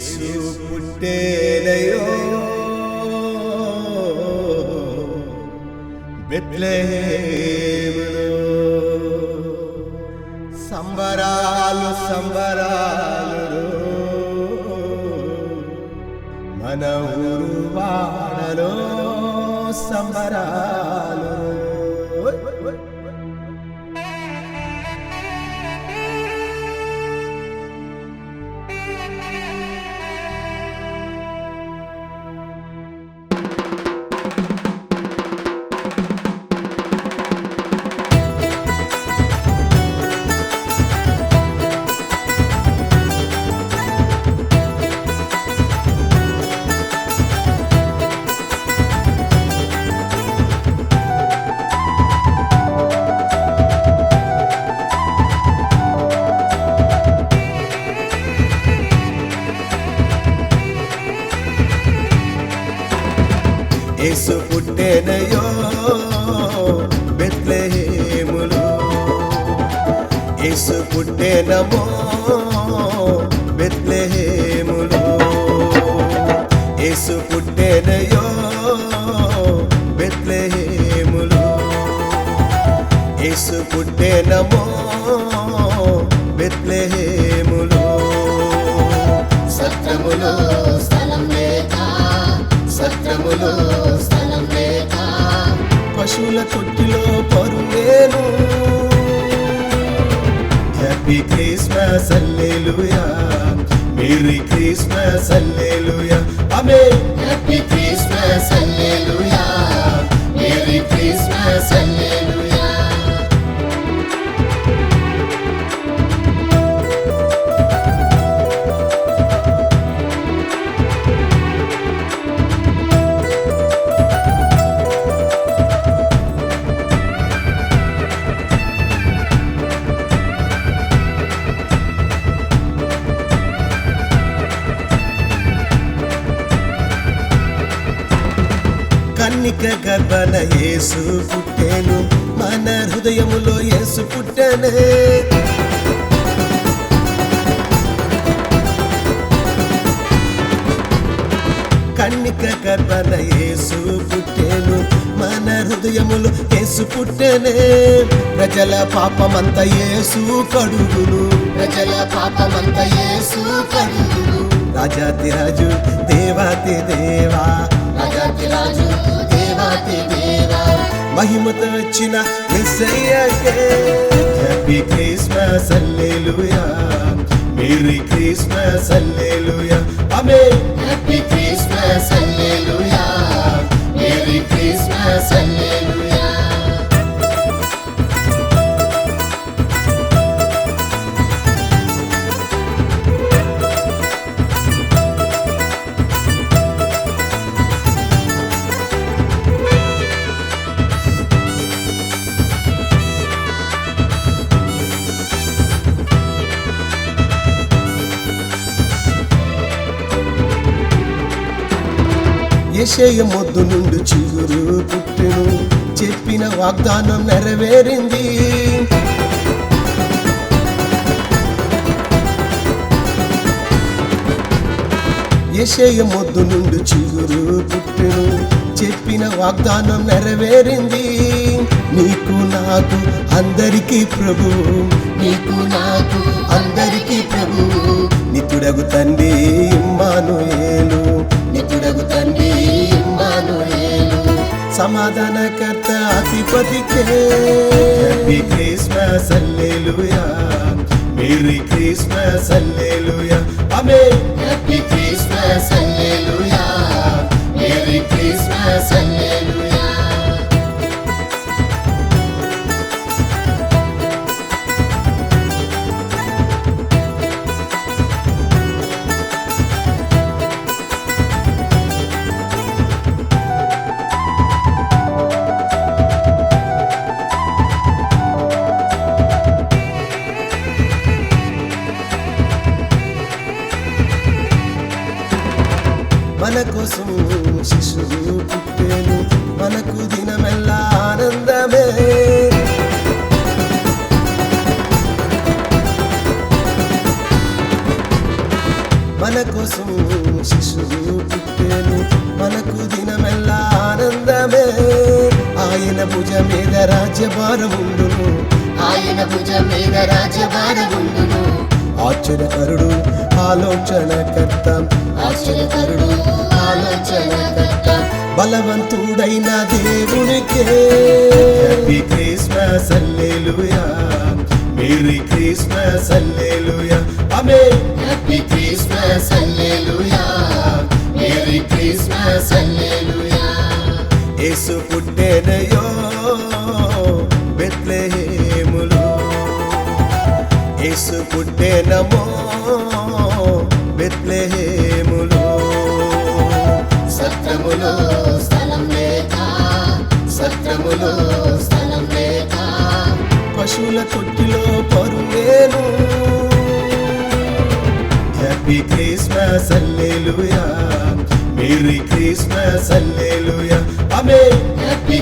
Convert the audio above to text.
యేసు పుట్టేలయో. బెత్లెహేములో. సంబరాలు సంబరాలు మన ఊరు వాడలో సంబరాలు పుట్టెనయో బెత్లెహేములో యేసు పుట్టెనమో బెత్లెహేములో యేసు పుట్టెనయో బెత్లెహేములో యేసు పుట్టెనమో Christmas alleluia merry Christmas alleluia ఆమె హ్యాపీ క్రిస్మస్ హల్లెలూయా కన్నిక గర్భన యేసు పుట్టేను మన హృదయములో యేసు పుట్టనే. కన్నిక గర్భన యేసు పుట్టేను మన హృదయములు యేసు పుట్టనే. ప్రజల పాపమంత యేసు కడుగును ప్రజల పాపమంత యేసు కడుగును. రాజాతి రాజు దేవాతి దేవా మహిమత వచ్చిన happy Christmas alleluia merry Christmas alleluia యెషయ మొద్దు నుండి చిగురు పుట్టెను. చెప్పిన వాగ్దానం నెరవేరింది. యెషయ మొద్దు నుండి చిగురు పుట్టెను. చెప్పిన వాగ్దానం నెరవేరింది. నీకు నాకు అందరికీ ప్రభు. నీకు నాకు అందరికీ ప్రభు. నితుడగు తండ్రి మాను నిత్యుడగు సమాధానకర్త అధిపతికే. Happy Christmas alleluia merry Christmas alleluia ఆమె మన కోసం శిశువు పుట్టేను. మనకు దినమెల్లా ఆనందమే. మన కోసం శిశువు పుట్టేను. మనకు దినమెల్లా ఆనందమే. ఆయన భుజ మీద రాజ్యభారముండును ఆయన భుజ మీద రాజ్యభారముండును ఆశ్చర్యకరుడు ఆలోచనకర్త. ఆశ్చర్యకరుడు ఆలోచనకర్త. బలవంతుడైన దేవునికే. Happy Christmas alleluia merry Christmas alleluia amen Yesu పుట్టెనమో బెత్లెహేములో. సత్రములో స్థలం లేక సత్రములో స్థలం లేక. పశువుల తొట్టిలో పరులేను happy Christmas alleluia merry Christmas alleluia amen. Happy